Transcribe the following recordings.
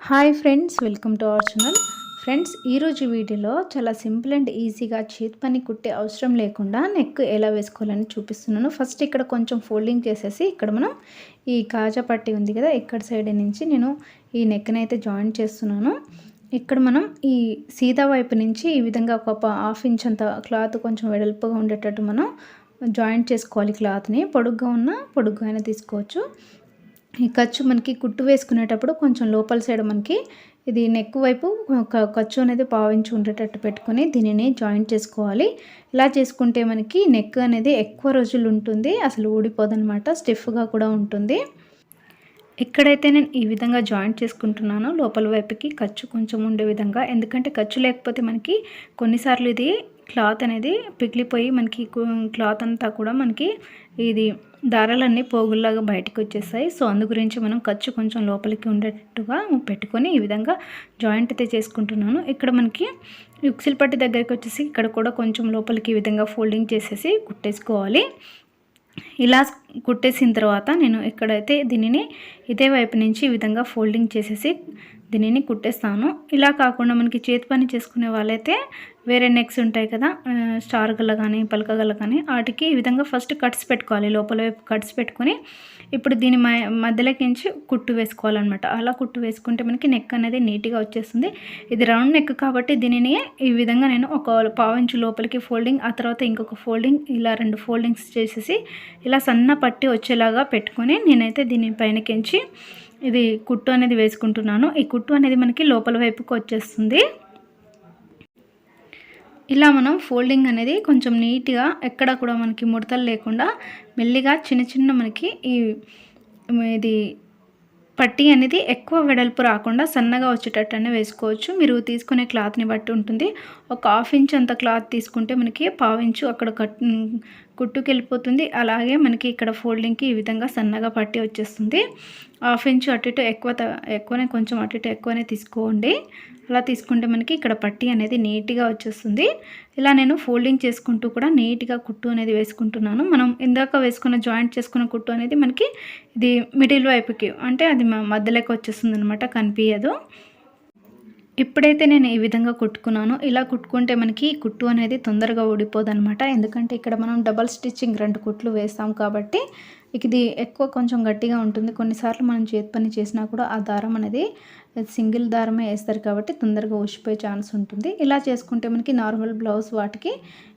Hi friends welcome to our channel. Friends ఈరోజు వీడియోలో చాలా సింపుల్ అండ్ ఈజీగా చేతి పని కుట్టే అవసరం లేకుండా నెక్ ఎలా వేసుకోవాలని చూపిస్తున్నాను. ఫస్ట్ ఇక్కడ కొంచెం ఫోల్డింగ్ చేసేసి ఇక్కడ మనం ఈ కాజా పట్టి ఉంది కదా ఇక్కడ సైడ్ నుంచి నేను ఈ నెక్ని అయితే జాయిన్ చేస్తున్నాను. ఇక్కడ మనం ఈ సీదా వైపు నుంచి ఈ విధంగా ఒక హాఫ్ ఇంచ్ అంత క్లాత్ కొంచెం వెడల్పుగా ఉండేటట్టు మనం జాయింట్ చేసుకోవాలి క్లాత్ని. పొడుగ్గా ఉన్న పొడుగ్గా అయినా తీసుకోవచ్చు. ఈ ఖర్చు మనకి కుట్టు వేసుకునేటప్పుడు కొంచెం లోపల సైడ్ మనకి ఇది నెక్ వైపు ఖర్చు అనేది పావించి ఉండేటట్టు పెట్టుకొని దీనిని జాయింట్ చేసుకోవాలి. ఇలా చేసుకుంటే మనకి నెక్ అనేది ఎక్కువ రోజులు ఉంటుంది అసలు ఊడిపోదనమాట స్టిఫ్గా కూడా ఉంటుంది. ఎక్కడైతే నేను ఈ విధంగా జాయింట్ చేసుకుంటున్నానో లోపల వైపుకి ఖర్చు కొంచెం ఉండే విధంగా ఎందుకంటే ఖర్చు లేకపోతే మనకి కొన్నిసార్లు ఇది క్లాత్ అనేది పిగిలిపోయి మనకి క్లాత్ అంతా కూడా మనకి ఇది దారాలన్నీ పోగుల్లాగా బయటకు వచ్చేసాయి సో అందు గురించి మనం ఖర్చు కొంచెం లోపలికి ఉండేటట్టుగా పెట్టుకొని ఈ విధంగా జాయింట్ అయితే చేసుకుంటున్నాను. ఇక్కడ మనకి ఉక్సిల్ పట్టి దగ్గరికి వచ్చేసి ఇక్కడ కూడా కొంచెం లోపలికి ఈ విధంగా ఫోల్డింగ్ చేసేసి కుట్టేసుకోవాలి. ఇలా కుట్టేసిన తర్వాత నేను ఇక్కడైతే దీనిని ఇదే వైపు నుంచి ఈ విధంగా ఫోల్డింగ్ చేసేసి దీనిని కుట్టేస్తాను. ఇలా కాకుండా మనకి చేతి పని చేసుకునే వాళ్ళైతే వేరే నెక్స్ ఉంటాయి కదా స్టార్ గల్ల కానీ పలక గల్ల కానీ వాటికి ఈ విధంగా ఫస్ట్ కట్స్ పెట్టుకోవాలి. లోపల వైపు కట్స్ పెట్టుకొని ఇప్పుడు దీని మధ్యలోకించి కుట్టు వేసుకోవాలన్నమాట. అలా కుట్టు వేసుకుంటే మనకి నెక్ అనేది నీట్గా వచ్చేస్తుంది. ఇది రౌండ్ నెక్ కాబట్టి దీనిని ఈ విధంగా నేను ఒక పావించు లోపలికి ఫోల్డింగ్ ఆ తర్వాత ఇంకొక ఫోల్డింగ్ ఇలా రెండు ఫోల్డింగ్స్ చేసేసి ఇలా సన్న పట్టి వచ్చేలాగా పెట్టుకొని నేనైతే దీని పైనకించి ఇది కుట్టు అనేది వేసుకుంటున్నాను. ఈ కుట్టు అనేది మనకి లోపల వైపుకి వచ్చేస్తుంది. ఇలా మనం ఫోల్డింగ్ అనేది కొంచెం నీట్గా ఎక్కడ కూడా మనకి ముడతలు లేకుండా మెల్లిగా చిన్న చిన్న మనకి ఈ ఇది పట్టి అనేది ఎక్కువ వెడల్పు రాకుండా సన్నగా వచ్చేటట్టు వేసుకోవచ్చు. మీరు తీసుకునే క్లాత్ని బట్టి ఉంటుంది. ఒక హాఫ్ ఇంచ్ అంత క్లాత్ తీసుకుంటే మనకి పావు ఇంచు అక్కడ కట్ కుట్టుకెళ్ళిపోతుంది. అలాగే మనకి ఇక్కడ ఫోల్డింగ్కి ఈ విధంగా సన్నగా పట్టి వచ్చేస్తుంది. హాఫ్ ఇంచు అటు ఇటు ఎక్కువ ఎక్కువనే కొంచెం అటు ఇటు ఎక్కువనే తీసుకోండి. అలా తీసుకుంటే మనకి ఇక్కడ పట్టి అనేది నీట్గా వచ్చేస్తుంది. ఇలా నేను ఫోల్డింగ్ చేసుకుంటూ కూడా నీట్గా కుట్టు అనేది వేసుకుంటున్నాను. మనం ఇందాక వేసుకున్న జాయింట్ చేసుకున్న కుట్టు అనేది మనకి ఇది మిడిల్ వైపుకి అంటే అది మధ్యలోకి వచ్చేస్తుంది అనమాట కనిపించదు ఇప్పుడైతే నేను ఈ విధంగా కుట్టుకున్నాను ఇలా కుట్టుకుంటే మనకి కుట్టు అనేది తొందరగా ఊడిపోదు అనమాట ఎందుకంటే ఇక్కడ మనం డబల్ స్టిచ్చింగ్ రెండు కుట్లు వేస్తాం కాబట్టి ఇది ఎక్కువ కొంచెం గట్టిగా ఉంటుంది. కొన్నిసార్లు మనం చేతి పని చేసినా కూడా ఆ దారం అనేది సింగిల్ దారమే వేస్తారు కాబట్టి తొందరగా ఊసిపోయే ఛాన్స్ ఉంటుంది. ఇలా చేసుకుంటే మనకి నార్మల్ బ్లౌజ్ వాటికి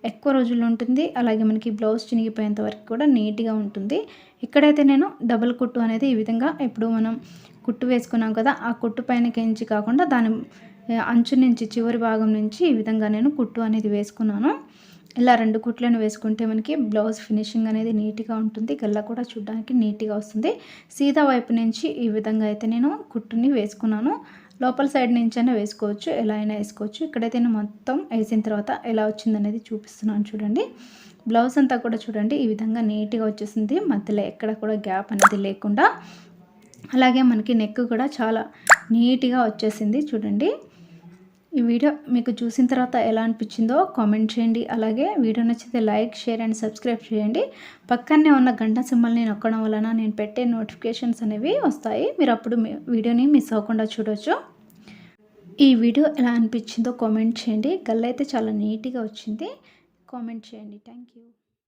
ఎక్కువ రోజులు ఉంటుంది. అలాగే మనకి బ్లౌజ్ చినిగిపోయేంత వరకు కూడా నీట్గా ఉంటుంది. ఇక్కడైతే నేను డబల్ కుట్టు అనేది ఈ విధంగా ఇప్పుడు మనం కుట్టు వేసుకున్నాం కదా ఆ కుట్టు పైన కెంచి కాకుండా దాని అంచు నుంచి చివరి భాగం నుంచి ఈ విధంగా నేను కుట్టు అనేది వేసుకున్నాను. ఇలా రెండు కుట్లను వేసుకుంటే మనకి బ్లౌజ్ ఫినిషింగ్ అనేది నీట్గా ఉంటుంది. గల్ల కూడా చూడడానికి నీట్గా వస్తుంది. సీదా వైపు నుంచి ఈ విధంగా అయితే నేను కుట్టుని వేసుకున్నాను. లోపల సైడ్ నుంచి అయినా వేసుకోవచ్చు ఎలా అయినా వేసుకోవచ్చు. ఇక్కడైతే నేను మొత్తం వేసిన తర్వాత ఎలా వచ్చిందనేది చూపిస్తున్నాను చూడండి. బ్లౌజ్ అంతా కూడా చూడండి ఈ విధంగా నీట్గా వచ్చేసింది. మధ్యలో ఎక్కడ కూడా గ్యాప్ అనేది లేకుండా. అలాగే మనకి నెక్ కూడా చాలా నీట్గా వచ్చేసింది. చూడండి. ఈ వీడియో మీకు చూసిన తర్వాత ఎలా అనిపించిందో కామెంట్ చేయండి. అలాగే వీడియో నచ్చితే లైక్ షేర్ అండ్ సబ్స్క్రైబ్ చేయండి. పక్కనే ఉన్న గంట సింబల్ని నొక్కడం వలన నేను పెట్టే నోటిఫికేషన్స్ అనేవి వస్తాయి. మీరు అప్పుడు వీడియోని మిస్ అవ్వకుండా చూడవచ్చు ఈ వీడియో ఎలా అనిపించిందో కామెంట్ చేయండి. గల్ అయితే చాలా నీట్గా వచ్చింది. కామెంట్ చేయండి. Thank you.